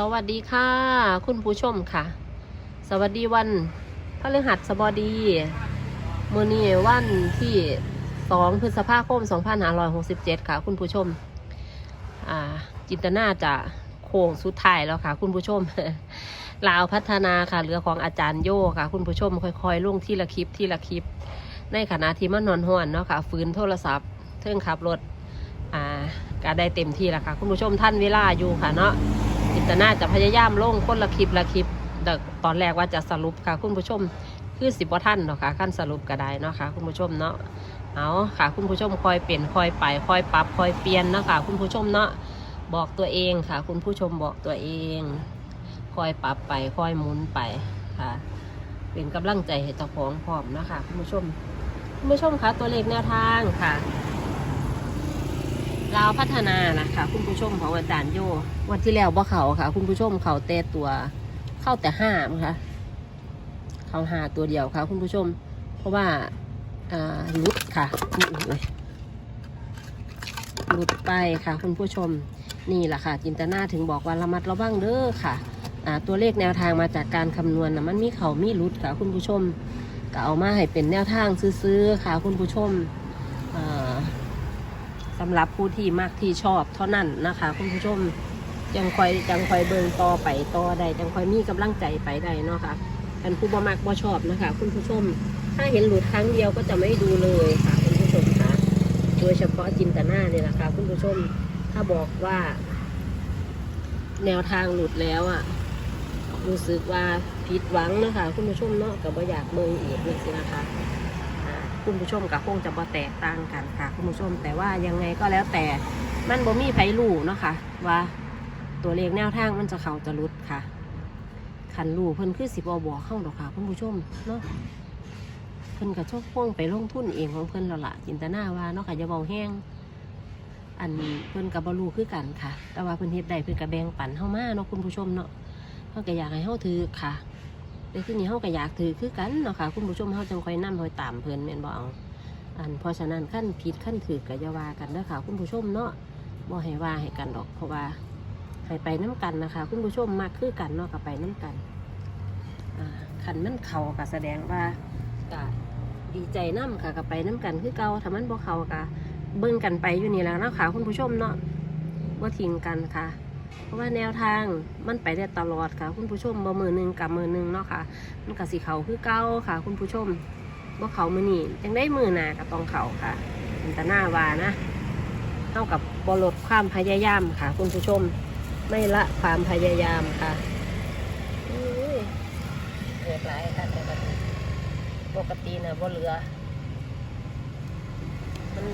สวัสดีค่ะ คุณผู้ชมค่ะ สวัสดีวันพฤหัสบดีมือนี้วันที่2พฤษภาคม 2567 ค่ะ คุณผู้ชม อ่า จินตนาจะโค้งสุดท้ายแล้วค่ะ คุณผู้ชมลาวพัฒนาค่ะเรือของอาจารย์โยค่ะ คุณผู้ชม ค่อยๆลงที่ละคลิปที่ละคลิป ในขณะที่มันนอนห้วนเนาะค่ะฟื้นโทรศัพท์เทิงขับรถ อ่าก็ได้เต็มที่แล้วค่ะ คุณผู้ชมท่านเวลาอยู่ค่ะเนาะ จินตนาจะพยายามลงคนละคลิปละคลิปแต่ตอนแรกว่าจะสรุปค่ะ คุณผู้ชมคือสิบว่าท่านเนาะค่ะขั้นสรุปก็ได้เนาะค่ะคุณผู้ชมเนาะเอาค่ะคุณผู้ชมคอยเปลี่ยนคอยไปคอยปรับคอยเปลี่ยนเนาะค่ะคุณผู้ชมเนาะบอกตัวเองค่ะ คุณผู้ชมบอกตัวเอง คอยปรับไปคอยหมุนไปค่ะ เป็นกำลังใจให้เจ้าของพร้อมนะคะคุณผู้ชมคุณผู้ชมคะตัวเลขแนวทางค่ะ ลาวพัฒนานะคะคุณผู้ชมของอาจารย์โยวันที่แล้วบ่เขาค่ะ คุณผู้ชมเขาแต่ตัวเข้าแต่ห้ามั้งคะเขาหาตัวเดียวค่ะ คุณผู้ชม เพราะว่าอ่าลุดค่ะเลยหลุดไปค่ะ คุณผู้ชมนี่แหละค่ะ จินตนาถึงบอกว่าระมัดระวังเด้อค่ะอ่าตัวเลขแนวทางมาจากการคำนวณนะมันมีเขามีลุดค่ะ คุณผู้ชมก็เอามาให้เป็นแนวทางซื้อๆค่ะ คุณผู้ชมอ่า สำหรับผู้ที่มักที่ชอบเท่านั้นนะคะ คุณผู้ชมจังคอยจังคอยเบิงต่อไปต่อได้จังคอยมีกำลังใจไปได้เนาะค่ะท่านผู้บ่มักบ่ชอบนะคะ คุณผู้ชม ถ้าเห็นหลุดครั้งเดียวก็จะไม่ดูเลยค่ะ คุณผู้ชมคะโดยเฉพาะจินตนาเนี่ยนะคะคุณผู้ชมถ้าบอกว่า แนวทางหลุดแล้วอะรู้สึกว่าผิดหวังนะคะ คุณผู้ชมเนาะกับว่าอยากเบิงอีกนี่สินะคะ คุณผู้ชมกับคงจะบ่แตกต่างกันค่ะ คุณผู้ชมแต่ว่ายังไงก็แล้วแต่มันบ่มีไผรู้เนาะค่ะว่าตัวเลขแนวทางมันจะเข้าจะหลุดค่ะคันรู้เพิ่นคือสิบ่บอกเข้าดอกค่ะคุณผู้ชมเนาะเพิ่นก็ชอบพ่วงไปลงทุนเองของเพิ่นแล้วล่ะจินตนาว่าเนาะค่ะอย่าเบาแห้งอันเพิ่นก็บ่รู้คือกันค่ะ แต่ว่าเพิ่นเฮ็ดได้เพิ่นก็แบ่งปันเฮามาเนาะคุณผู้ชมเนาะเฮาก็อยากให้เฮาถือค่ะ แต่ที่นี้เฮาก็อยากถือคือกันเนาะค่ะคุณผู้ชมเฮาจังค่อยนำคอยตามเพิ่นแม่นบ่เอาอันเพราะฉะนั้นขั้นผิดขั้นถือก็อย่าว่ากันเด้อค่ะคุณผู้ชมเนาะบ่ให้ว่าให้กันดอกเพราะว่าให้ไปน้กันนะคะ คุณผู้ชมมักคือกันเนาะก็ไปน้กันอ่าคันมันเข้าก็แสดงว่าก็ดีใจนํค่ะก็ไปน้กันคือเก่าถ้ามันบ่เข้าก็เบิ่งกันไปอยู่นี่แล้วนะค่ะคุณผู้ชมเนาะบ่าทิ้งกันค่ะ เพราะว่าแนวทางมันไปได้ตลอดค่ะ คุณผู้ชมบ่มือหนึ่งกับมือหนึ่งเนาะค่ะมันกับสีเขาคือเก้าค่ะ คุณผู้ชมบ่เขามือนี่ยังได้มือหนากับตองเขาค่ะมันต่หน้าวานะเท่ากับบลดความพยายามค่ะ คุณผู้ชมไม่ละความพยายามค่ะเกิดหลายค่ะแต่บัดนี้ปกตินะบ่เหลือมัน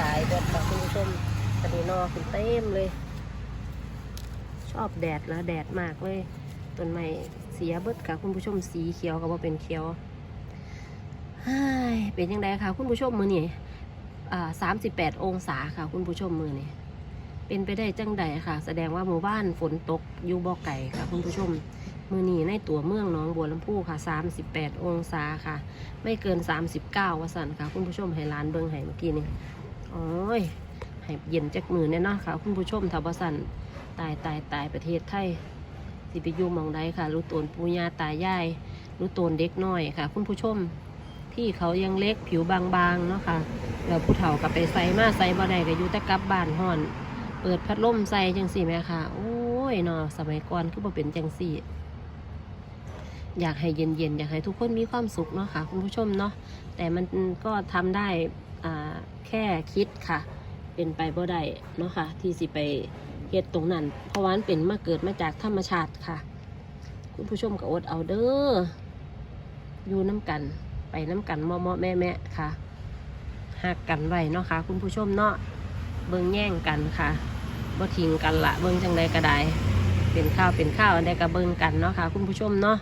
ตายเบิดค่ะคุณผู้ชมตะดีนอขึ้นเต็มเลย ชอบแดดแล้วแดดมากเลยต้นไม้เสียเบิดค่ะคุณผู้ชมสีเขียวกับว่าเป็นเขียวเป็นยังไงคะคุณผู้ชมมือนี่สามสิบแปดองศาค่ะ คุณผู้ชมมือนี่เป็นไปได้จังใดค่ะ แสดงว่าหมู่บ้านฝนตกอยู่บ่อไก่ค่ะ คุณผู้ชมมือนี่ในตัวเมืองหน้องบัวลำพูค่ะสามสิบแปดองศาค่ะ ไม่เกินสามสิบเก้าวสันค่ะ คุณผู้ชมให้ร้านเบิงให้เมื่อกี้นี่โอ้ยให้เย็นจากมือเนี่ยเนาะค่ะ คุณผู้ชมถ้าบ่สัน ตายตายตายประเทศไทยสิไปอยู่มองใดค่ะ รู้ตนปูญาตายายรู้ตนเด็กน้อยค่ะ คุณผู้ชมที่เขายังเล็กผิวบางๆเนาะค่ะแล้วผู้เฒ่ากับไปใส่มาใส่บ่ได้ก็อยู่แต่กลับบ้านห่อน เปิดพัดลมใส่จังสี่ไหมค่ะ โอ้ยเนาะสมัยก่อนคือบ่เป็นจังสี่ อยากให้เย็นๆ อยากให้ทุกคนมีความสุขเนาะค่ะ คุณผู้ชมเนาะแต่มันก็ทำได้อ่าแค่คิดค่ะ เป็นไปบ่ได้เนาะค่ะ ที่สิไป เฮ็ดตรงนั้น เพราะว่ามันเป็นมาเกิดมาจากธรรมชาติค่ะ คุณผู้ชมก็อดเอาเด้ออยู่น้ำกัน ไปน้ำกันมาะๆแม่แม่ค่ะหักกันไว้เนาะค่ะ คุณผู้ชมเนาะเบิ่งแย่งกันค่ะบ่ทิ้งกันละเบิ่งจังใดก็ได้เป็นข้าวเป็นข้าวอันใดก็เบิ่งกันเนาะค่ะ คุณผู้ชมเนาะ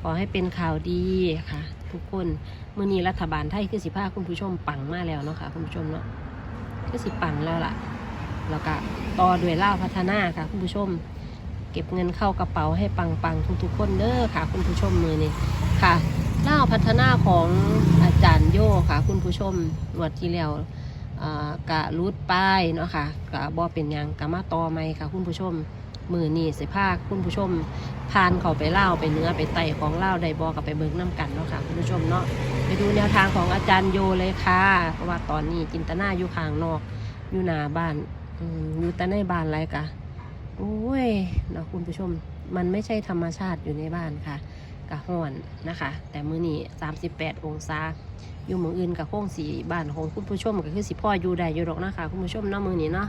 ขอให้เป็นข่าวดีค่ะ ทุกคนมื้อนี้รัฐบาลไทยคือสิพาคุณผู้ชมปังมาแล้วเนาะค่ะ คุณผู้ชมเนาะคือสิปังแล้วล่ะ แล้วก็ต่อด้วยเล่าพัฒนาค่ะคุณผู้ชม เก็บเงินเข้ากระเป๋าให้ปังปังๆทุกๆคนเด้อค่ะ คุณผู้ชมมือนี่ค่ะเล่าพัฒนาของอาจารย์โยค่ะ คุณผู้ชมงวดที่แล้วอ่ากะรูดป้ายเนาะค่ะกะบอเป็นยังกะมาต่อไหมค่ะ คุณผู้ชมมือนี่สิพาคุณผู้ชมพานเขาไปเล่าไปเนื้อไปไต่ของเล่าไดบอกับไปเบิกน้ำกันเนาะค่ะคุณผู้ชมเนาะไปดูแนวทางของอาจารย์โยเลยค่ะเพราะว่าตอนนี้จินตนาอยู่ข้างนอกอยู่หน้าบ้าน อยู่แต่ในบ้านไรกะโอ้ยเนาะคุณผู้ชม มันไม่ใช่ธรรมชาติอยู่ในบ้านค่ะกะห้อนนะคะ แต่มื้อนี้38 องศา อยู่หมืองอื่นกับโค้งสีบ้านของคุณผู้ชมก็คือสิพ่ออยู่ได้อยู่หรอกนะคะคุณผู้ชมเนาะมือนี้เนาะ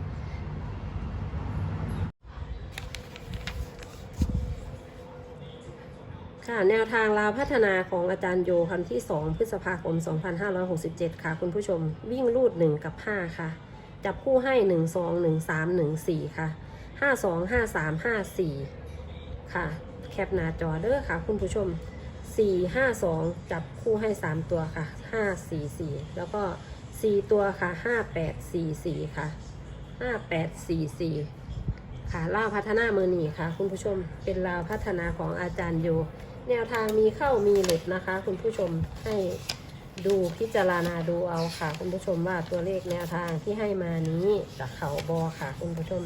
ค่ะแนวทางลาวพัฒนาของอาจารย์โยคันที่ 2 พฤษภาคม 2567 ค่ะ คุณผู้ชมวิ่งรูด 1 กับ 5 ค่ะ จับคู่ให้1 2 1 3 1 4ค่ะ5 2 5 3 5 4ค่ะ แคปหน้าจอเด้อค่ะ คุณผู้ชมสี่ห้าสองจับคู่ให้สามตัวค่ะห้าสี่สี่แล้วก็สี่ตัวค่ะห้าแปดสี่สี่ค่ะห้าแปดสี่สี่ค่ะลาวพัฒนามือหนีค่ะ คุณผู้ชมเป็นลาวพัฒนาของอาจารย์โยแนวทางมีเข้ามีหลุดนะคะ คุณผู้ชมให้ ดูพิจารณาดูเอาค่ะ คุณผู้ชมว่าตัวเลขแนวทางที่ให้มานี้จากเขาบอค่ะ คุณผู้ชม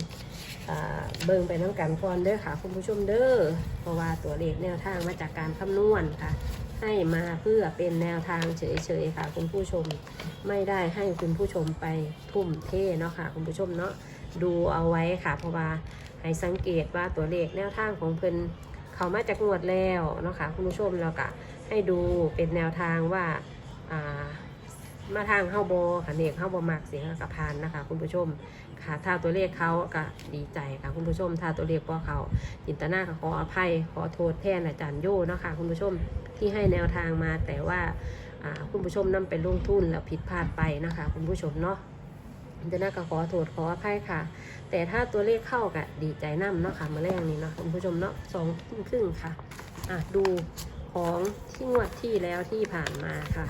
เบิ่งไปน้ำกันก่อนเด้อค่ะ คุณผู้ชมเด้อเพราะว่าตัวเลขแนวทางมาจากการคำนวณค่ะ ให้มาเพื่อเป็นแนวทางเฉยๆค่ะ คุณผู้ชมไม่ได้ให้คุณผู้ชมไปทุ่มเทเนาะค่ะ คุณผู้ชมเนาะดูเอาไว้ค่ะ เพราะว่าให้สังเกตว่าตัวเลขแนวทางของเพิ่นเขามาจากงวดแล้วเนาะค่ะ คุณผู้ชมแล้วก็ให้ดูเป็นแนวทางว่า มาทางเข้าโบค่ะเนกเข้าโบมากเสียงกับพานนะคะ คุณผู้ชมค่ะถ้าตัวเลขเขาก็ดีใจค่ะคุณผู้ชม ถ้าตัวเลขว่าเขาจินตนาขออภัยขอโทษแทนอาจารย์โย่เนาะค่ะคุณผู้ชมที่ให้แนวทางมาแต่ว่าคุณผู้ชมนำไปลงทุนแล้วผิดพลาดไปนะคะ คุณผู้ชมเนาะจินตนาก็ขอโทษขออภัยค่ะ แต่ถ้าตัวเลขเข้าก็ดีใจนํเนาะค่ะมาแรกนี้เนาะคุณผู้ชมเนาะสองทุ่มครึ่งค่ะอะดูของที่งวดที่แล้วที่ผ่านมาค่ะ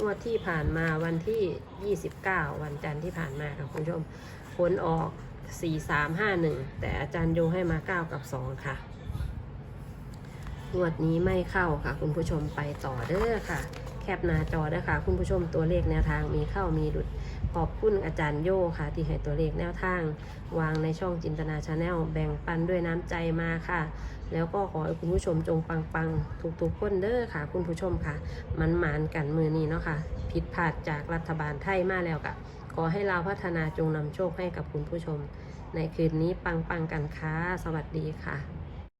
งวดที่ผ่านมาวันที่ 29 วันจันทร์ที่ผ่านมาค่ะคุณผู้ชมผลออก 4351 แต่อาจารย์โยให้มา 9 กับ 2 ค่ะงวดนี้ไม่เข้าค่ะ คุณผู้ชมไปต่อเด้อค่ะ แคปหน้าจอเด้อค่ะ คุณผู้ชมตัวเลขแนวทางมีเข้ามีหลุดขอบคุณอาจารย์โยค่ะ ที่ให้ตัวเลขแนวทาง วางในช่องจินตนาชาแนลแบ่งปันด้วยน้ำใจมาค่ะ แล้วก็ขอให้คุณผู้ชมจงปังปังๆทุกๆคนเด้อค่ะ คุณผู้ชมค่ะ มันหมานกันมือนี้เนาะค่ะผิดพลาดจากรัฐบาลไทยมาแล้วกะขอให้เราพัฒนาจงนำโชคให้กับคุณผู้ชม ในคืนนี้ปังปังๆกันค่ะสวัสดีค่ะ